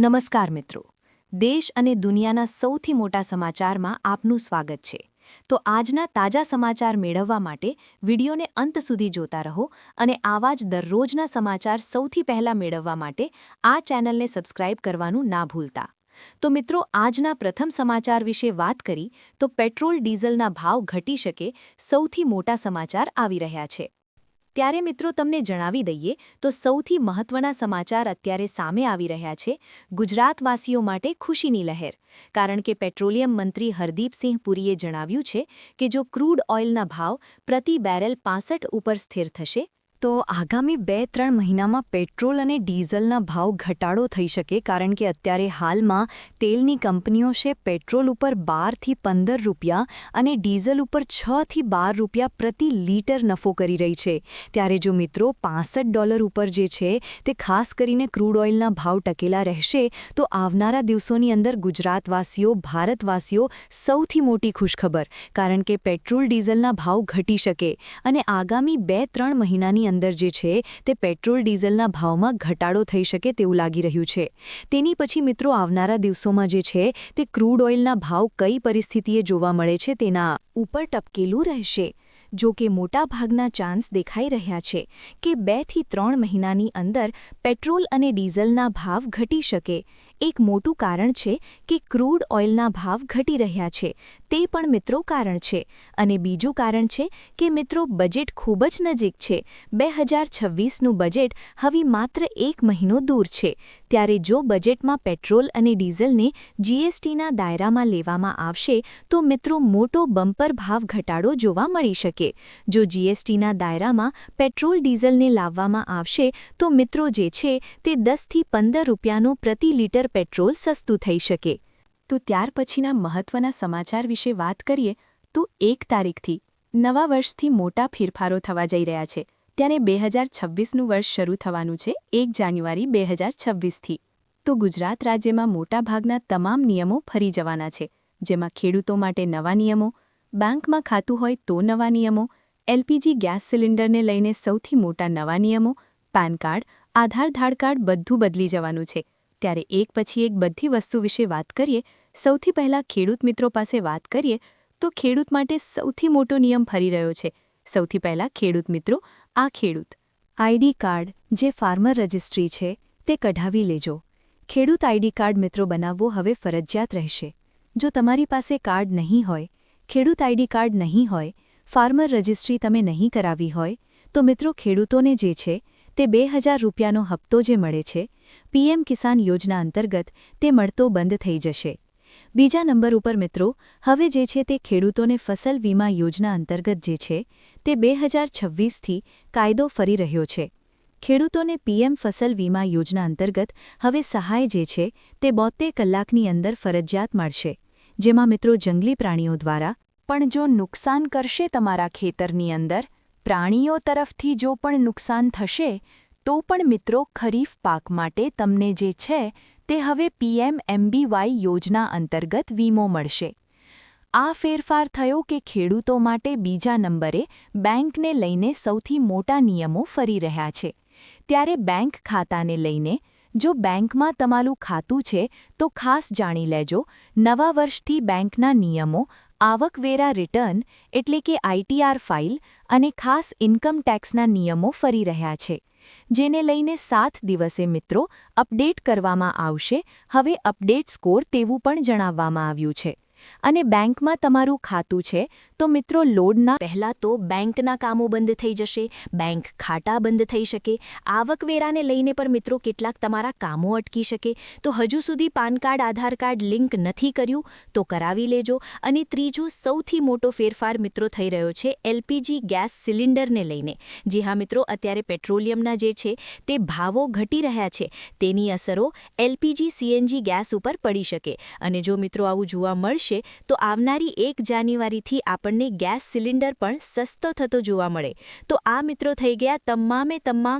નમસ્કાર મિત્રો. દેશ અને દુનિયાના સૌથી મોટા સમાચારમાં આપનું સ્વાગત છે. તો આજના તાજા સમાચાર મેળવવા માટે વિડીયોને અંત સુધી જોતા રહો અને આવા જ દરરોજના સમાચાર સૌથી પહેલા મેળવવા માટે આ ચેનલને સબસ્ક્રાઇબ કરવાનું ના ભૂલતા. તો મિત્રો, આજના પ્રથમ સમાચાર વિશે વાત કરી તો પેટ્રોલ ડીઝલના ભાવ ઘટી શકે સૌથી મોટા સમાચાર આવી રહ્યા છે. ત્યારે મિત્રો તમને જણાવી દઈએ તો સૌથી મહત્વના સમાચાર અત્યારે સામે આવી રહ્યા છે. ગુજરાતવાસીઓ માટે ખુશીની લહેર. કારણ કે પેટ્રોલિયમ મંત્રી હરદીપસિંહ પુરીએ જણાવ્યું છે કે જો ક્રૂડ ઓઇલના ભાવ પ્રતિ બેરલ પાસઠ ઉપર સ્થિર થશે તો આગામી બે ત્રણ મહિનામાં પેટ્રોલ અને ડીઝલના ભાવ ઘટાડો થઈ શકે કારણ કે અત્યારે હાલમાં તેલની કંપનીઓ છે પેટ્રોલ ઉપર બારથી પંદર રૂપિયા અને ડીઝલ ઉપર છથી બાર રૂપિયા પ્રતિ લીટર નફો કરી રહી છે. ત્યારે જો મિત્રો પાસઠ ડોલર ઉપર જે છે તે ખાસ કરીને ક્રૂડ ઓઇલના ભાવ ટકેલા રહેશે, તો આવનારા દિવસોની અંદર ગુજરાતવાસીઓ, ભારતવાસીઓ સૌથી મોટી ખુશખબર કારણ કે પેટ્રોલ ડીઝલના ભાવ ઘટી શકે અને આગામી બે ત્રણ મહિનાની અંદર જે છે તે પેટ્રોલ ડીઝલના ભાવમાં ઘટાડો થઈ શકે તેવું લાગી રહ્યું છે. તેની પછી મિત્રો આવનારા દિવસોમાં જે છે તે ક્રૂડ ઓઇલના ભાવ કઈ પરિસ્થિતિએ જોવા મળે છે તેના ઉપર ટપકેલું રહેશે. જો કે મોટાભાગના ચાન્સ દેખાઈ રહ્યા છે કે બેથી ત્રણ મહિનાની અંદર પેટ્રોલ અને ડીઝલના ભાવ ઘટી શકે. એક મોટું કારણ છે કે ક્રૂડ ઓઇલના ભાવ ઘટી રહ્યા છે. તે પણ મિત્રો કારણ છે. અને બીજું કારણ છે કે મિત્રો બજેટ ખૂબ જ નજીક છે. બે હજાર છવ્વીસનું બજેટ હવે માત્ર એક મહિનો દૂર છે. ત્યારે જો બજેટમાં પેટ્રોલ અને ડીઝલને જીએસટીના દાયરામાં લેવામાં આવશે, તો મિત્રો મોટો બમ્પર ભાવ ઘટાડો જોવા મળી શકે. જો જીએસટીના દાયરામાં પેટ્રોલ ડીઝલને લાવવામાં આવશે, તો મિત્રો જે છે તે દસથી પંદર રૂપિયાનો પ્રતિ લીટર પેટ્રોલ સસ્તું થઈ શકે. તો ત્યાર પછીના મહત્વના સમાચાર વિશે વાત કરીએ તો એક તારીખથી નવા વર્ષથી મોટા ફેરફારો થવા જઈ રહ્યા છે. ત્યારે બે હજાર છવ્વીસનું વર્ષ શરૂ થવાનું છે એક જાન્યુઆરી બે હજાર છવ્વીસથી. તો ગુજરાત રાજ્યમાં મોટાભાગના તમામ નિયમો ફરી જવાના છે. જેમાં ખેડૂતો માટે નવા નિયમો, બેંકમાં ખાતું હોય તો નવા નિયમો, એલપીજી ગેસ સિલિન્ડરને લઈને સૌથી મોટા નવા નિયમો, પાન કાર્ડ, આધાર કાર્ડ બધું બદલી જવાનું છે. ત્યારે એક પછી એક બધી વસ્તુ વિશે વાત કરીએ, સૌથી પહેલાં ખેડૂત મિત્રો પાસે વાત કરીએ, તો ખેડૂત માટે સૌથી મોટો નિયમ ફરી રહ્યો છે. સૌથી પહેલાં ખેડૂત મિત્રો, આ ખેડૂત. આઈડી કાર્ડ જે ફાર્મર રજિસ્ટ્રી છે, તે કઢાવી લેજો. ખેડૂત આઈડી કાર્ડ મિત્રો બનાવવો હવે ફરજિયાત રહેશે. જો તમારી પાસે કાર્ડ નહીં હોય, ખેડૂત આઈડી કાર્ડ નહીં હોય, ફાર્મર રજિસ્ટ્રી તમે નહીં કરાવી હોય, તો મિત્રો ખેડૂતોને જે છે, તે બે હજાર રૂપિયાનો હપ્તો જે મળે છે પીએમ કિસાન યોજના અંતર્ગત તે મળતો બંધ થઈ જશે. બીજા નંબર ઉપર મિત્રો, હવે જે છે તે ખેડૂતોને ફસલ વીમા યોજના અંતર્ગત જે છે તે બે હજાર છવ્વીસથી કાયદો ફરી રહ્યો છે. ખેડૂતોને પીએમ ફસલ વીમા યોજના અંતર્ગત હવે સહાય જે છે તે બોતેર કલાકની અંદર ફરજિયાત મળશે. જેમાં મિત્રો જંગલી પ્રાણીઓ દ્વારા, પણ જો નુકસાન કરશે તમારા ખેતરની અંદર, પ્રાણીઓ તરફથી જો પણ નુકસાન થશે તો પણ મિત્રો, ખરીફ પાક માટે તમને જે છે તે હવે પીએમ એમબીવાય યોજના અંતર્ગત વીમો મળશે. આ ફેરફાર થયો કે ખેડૂતો માટે બીજા નંબરે બેંકને લઈને સૌથી મોટા નિયમો ફરી રહ્યા છે. ત્યારે બેંક ખાતાને લઈને જો બેંકમાં તમારું ખાતું છે, તો ખાસ જાણી લેજો, નવા વર્ષથી બેંકના નિયમો, આવકવેરા રિટર્ન એટલે કે આઈટીઆર ફાઇલ અને ખાસ ઇન્કમ ટેક્સના નિયમો ફરી રહ્યા છે. જેને લઈને સાત દિવસે મિત્રો અપડેટ કરવામાં આવશે. હવે અપડેટ સ્કોર તેવું પણ જણાવવામાં આવ્યું છે. અને બેંકમાં તમારું ખાતું છે, તો મિત્રો લોડના પહેલાં તો બેંકના કામો બંધ થઈ જશે, બેંક ખાટા બંધ થઈ શકે, આવકવેરાને લઈને પણ મિત્રો કેટલાક તમારા કામો અટકી શકે. તો હજુ સુધી PAN card, Aadhaar card link નથી કર્યું, તો કરાવી લેજો. અને ત્રીજું સૌથી મોટો ફેરફાર મિત્રો થઈ રહ્યો છે, એલપીજી ગેસ સિલિન્ડરને લઈને. જી હા મિત્રો, અત્યારે પેટ્રોલિયમના જે છે, તે ભાવો ઘટી રહ્યા છે. તેની અસરો એલપીજી, સીએનજી ગેસ ઉપર પડી શકે. અને જો મિત્રો આવું જોવા મળશે આવશે તો આવનારી એક જાન્યુઆરીથી આપણને ગેસ સિલિન્ડર પણ સસ્તો થતો જોવા મળે. તો આ મિત્રો થઈ ગયા તમામે તમામ